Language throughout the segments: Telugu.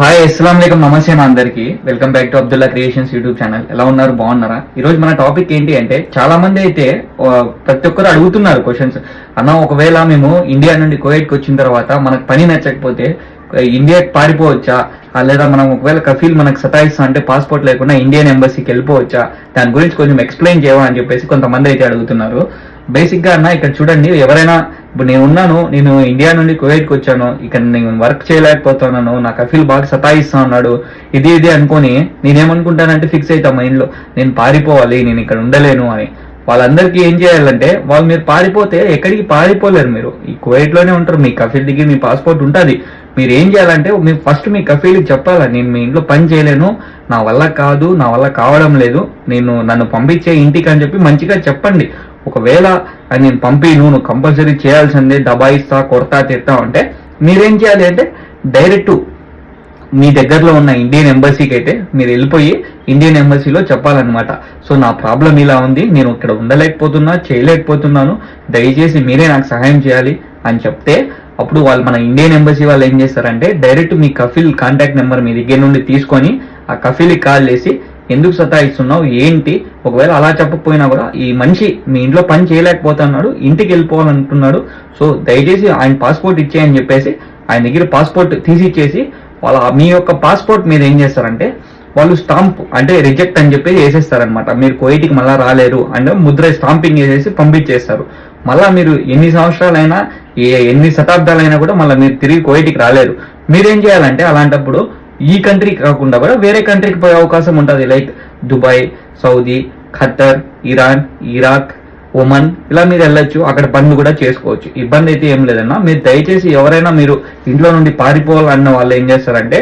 హాయ్ అస్సలం నమస్తే మా అందరికి. Welcome back to Abdullah creations YouTube channel ఎలా ఉన్నారు? బాగున్నారా? ఈ రోజు మన టాపిక్ ఏంటి అంటే చాలా మంది అయితే ప్రతి ఒక్కరు అడుగుతున్నారు క్వశ్చన్స్ అన్న ఒకవేళ మేము ఇండియా నుండి కువైట్కి వచ్చిన తర్వాత మనకు పని నచ్చకపోతే ఇండియాకి పారిపోవచ్చా? లేదా మనం ఒకవేళ కఫీల్ మనకు సతాయిస్తా అంటే పాస్పోర్ట్ లేకుండా ఇండియన్ ఎంబసీకి వెళ్ళిపోవచ్చా? దాని గురించి కొంచెం ఎక్స్ప్లెయిన్ చేయవా అని చెప్పేసి కొంతమంది అయితే అడుగుతున్నారు. బేసిక్గా అన్న ఇక్కడ చూడండి ఎవరైనా ఇప్పుడు నేను ఉన్నాను నేను ఇండియా నుండి కువైట్కి వచ్చాను ఇక్కడ నేను వర్క్ చేయలేకపోతున్నాను నా కఫీల్ బాగా సతాయిస్తా ఉన్నాడు ఇది ఇది అనుకొని నేనేమనుకుంటానంటే ఫిక్స్ అవుతా మైండ్లో నేను పారిపోవాలి నేను ఇక్కడ ఉండలేను అని. వాళ్ళందరికీ ఏం చేయాలంటే వాళ్ళు మీరు పారిపోతే ఎక్కడికి పారిపోలేరు మీరు. ఈ కువైట్లోనే ఉంటారు మీ కఫీల్ దగ్గర మీ పాస్పోర్ట్ ఉంటుంది. మీరు ఏం చేయాలంటే మీరు ఫస్ట్ మీ కఫీల్కి చెప్పాలి నేను మీ ఇంట్లో పని చేయలేను నా వల్ల కాదు నా వల్ల కావడం లేదు నేను నన్ను పంపించే ఇంటికి అని చెప్పి మంచిగా చెప్పండి. ఒకవేళ అది నేను పంపి నువ్వు కంపల్సరీ చేయాల్సిందే దబాయిస్తా కొడతా తిడతా అంటే మీరేం చేయాలి అంటే డైరెక్ట్ మీ దగ్గరలో ఉన్న ఇండియన్ ఎంబసీకి అయితే మీరు వెళ్ళిపోయి ఇండియన్ ఎంబసీలో చెప్పాలన్నమాట. సో నా ప్రాబ్లం ఇలా ఉంది నేను ఇక్కడ ఉండలేకపోతున్నా చేయలేకపోతున్నాను దయచేసి మీరే నాకు సహాయం చేయాలి అని చెప్తే అప్పుడు వాళ్ళు మన ఇండియన్ ఎంబసీ వాళ్ళు ఏం చేస్తారంటే డైరెక్ట్ మీ కఫిల్ కాంటాక్ట్ నెంబర్ మీ దగ్గర నుండి తీసుకొని ఆ కఫిల్కి కాల్ చేసి ఎందుకు సతాయిస్తున్నావు? ఏంటి? ఒకవేళ అలా చెప్పకపోయినా కూడా ఈ మనిషి మీ ఇంట్లో పని చేయలేకపోతున్నాడు ఇంటికి వెళ్ళిపోవాలనుకున్నాడు సో దయచేసి ఆయన పాస్పోర్ట్ ఇచ్చేయని చెప్పేసి ఆయన దగ్గర పాస్పోర్ట్ తీసి ఇచ్చేసి వాళ్ళ మీ యొక్క పాస్పోర్ట్ మీద ఏం చేస్తారంటే వాళ్ళు స్టాంప్ అంటే రిజెక్ట్ అని చెప్పి వేసేస్తారనమాట మీరు కోయిటికి మళ్ళా రాలేరు అంటే ముద్ర స్టాంపింగ్ వేసేసి పంపించేస్తారు. మళ్ళా మీరు ఎన్ని సంవత్సరాలైనా ఏ ఎన్ని శతాబ్దాలైనా కూడా మళ్ళీ మీరు తిరిగి కోయిటికి రాలేరు. మీరేం చేయాలంటే అలాంటప్పుడు ఈ కంట్రీ కాకుండా కూడా వేరే కంట్రీకి పోయే అవకాశం ఉంటుంది. Like Dubai Saudi Qatar Iran Iraq Oman ఇలా మీరు వెళ్ళొచ్చు. అక్కడ పనులు కూడా చేసుకోవచ్చు. ఇబ్బంది అయితే ఏం లేదన్నా. మీరు దయచేసి ఎవరైనా మీరు ఇంట్లో నుండి పారిపోవాలన్న వాళ్ళు ఏం చేస్తారంటే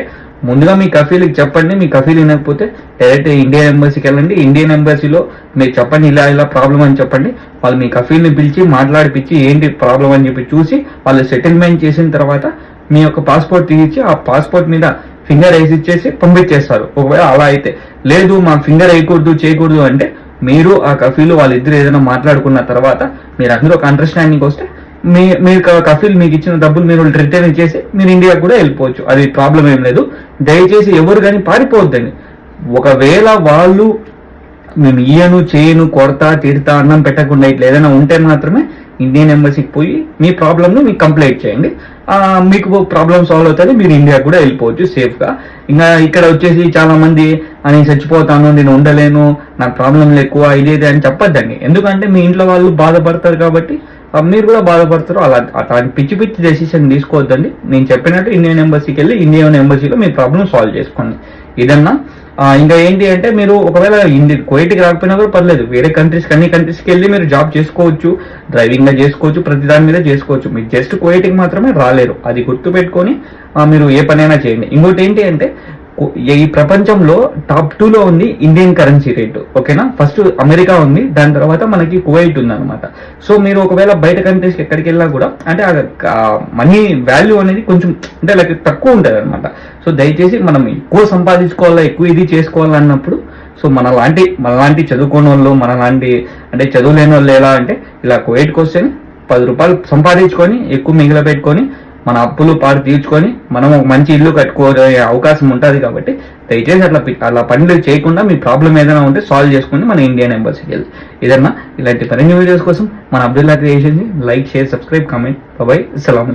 ముందుగా మీ కఫీల్కి చెప్పండి. మీ కఫీల్ వినకపోతే డైరెక్ట్ ఇండియన్ ఎంబసీకి వెళ్ళండి. ఇండియన్ ఎంబసీలో మీరు చెప్పండి ఇలా ఇలా ప్రాబ్లం అని చెప్పండి. వాళ్ళు మీ కఫీల్ని పిలిచి మాట్లాడిపించి ఏంటి ప్రాబ్లం అని చెప్పి చూసి వాళ్ళు సెటిల్మెంట్ చేసిన తర్వాత మీ యొక్క పాస్పోర్ట్ తీయించి ఆ పాస్పోర్ట్ మీద ఫింగర్ వేసి ఇచ్చేసి పంపించేస్తారు. ఒకవేళ అలా అయితే. లేదు మా ఫింగర్ వేయకూడదు చేయకూడదు అంటే మీరు ఆ కఫీలు వాళ్ళిద్దరు ఏదైనా మాట్లాడుకున్న తర్వాత మీరు అందరూ ఒక అండర్స్టాండింగ్ వస్తే మీ మీరు క- కఫీల్ మీకు ఇచ్చిన డబ్బులు మీరు రిటర్న్ ఇచ్చేసి మీరు ఇండియా కూడా వెళ్ళిపోవచ్చు. అది ప్రాబ్లం ఏం లేదు. దయచేసి ఎవరు కానీ పారిపోవద్దండి. ఒకవేళ వాళ్ళు మేము ఇయ్యను చేయను కొడతా తిడతా అన్నం పెట్టకుండా ఇట్లా ఏదైనా ఉంటే మాత్రమే ఇండియన్ ఎంబసీకి పోయి మీ ప్రాబ్లమ్ను మీకు కంప్లైంట్ చేయండి. మీకు ప్రాబ్లం సాల్వ్ అవుతుంది మీరు ఇండియా కూడా వెళ్ళిపోవచ్చు సేఫ్గా. ఇంకా ఇక్కడ వచ్చేసి చాలా మంది నేను చచ్చిపోతాను నేను ఉండలేను నాకు ప్రాబ్లంలు ఎక్కువ ఇది ఇది అని చెప్పొద్దండి. ఎందుకంటే మీ ఇంట్లో వాళ్ళు బాధపడతారు కాబట్టి మీరు కూడా బాధపడతారు. అలా అలాంటి పిచ్చి పిచ్చి డెసిషన్ తీసుకోవద్దండి. నేను చెప్పినట్టు ఇండియన్ ఎంబసీకి వెళ్ళి ఇండియన్ ఎంబసీలో మీ ప్రాబ్లం సాల్వ్ చేసుకోండి. ఇదన్నా ఇంకా ఏంటి అంటే మీరు ఒకవేళ ఇండి కోయిట్కి రాకపోయినా కూడా పర్లేదు. వేరే కంట్రీస్కి అన్ని కంట్రీస్కి వెళ్ళి మీరు జాబ్ చేసుకోవచ్చు. డ్రైవింగ్గా చేసుకోవచ్చు ప్రతి దాని మీద చేసుకోవచ్చు. మీరు జస్ట్ కోయిట్కి మాత్రమే రాలేరు. అది గుర్తు పెట్టుకొని మీరు ఏ పనైనా చేయండి. ఇంకోటి ఏంటి అంటే ఈ ప్రపంచంలో టాప్ టూ లో ఉంది ఇండియన్ కరెన్సీ రేటు ఓకేనా? ఫస్ట్ అమెరికా ఉంది దాని తర్వాత మనకి కువైట్ ఉంది అనమాట సో మీరు ఒకవేళ బయట కంట్రీస్కి ఎక్కడికి వెళ్ళినా కూడా అంటే మనీ వాల్యూ అనేది కొంచెం అంటే లైక్ తక్కువ ఉంటుంది అనమాట సో దయచేసి మనం ఎక్కువ సంపాదించుకోవాలా ఎక్కువ ఇది చేసుకోవాలన్నప్పుడు సో మన లాంటి మన లాంటి చదువుకోని వాళ్ళు మన లాంటి అంటే చదువులేని వాళ్ళు ఎలా అంటే ఇలా కువైట్కి వస్తే పది రూపాయలు సంపాదించుకొని ఎక్కువ మిగిలిపెట్టుకొని పెట్టుకొని మన అప్పులు పాడు తీర్చుకొని మనం ఒక మంచి ఇల్లు కట్టుకోలే అవకాశం ఉంటుంది కాబట్టి దయచేసి అట్లా అలా పనులు చేయకుండా మీ ప్రాబ్లం ఏదైనా ఉంటే సాల్వ్ చేసుకుని మన ఇండియన్ ఎంబసీకి వెళ్ళి ఏదన్నా ఇలాంటి మరిన్ని వీడియోస్ కోసం మన Abdullah creation like share subscribe comment bye అస్సలం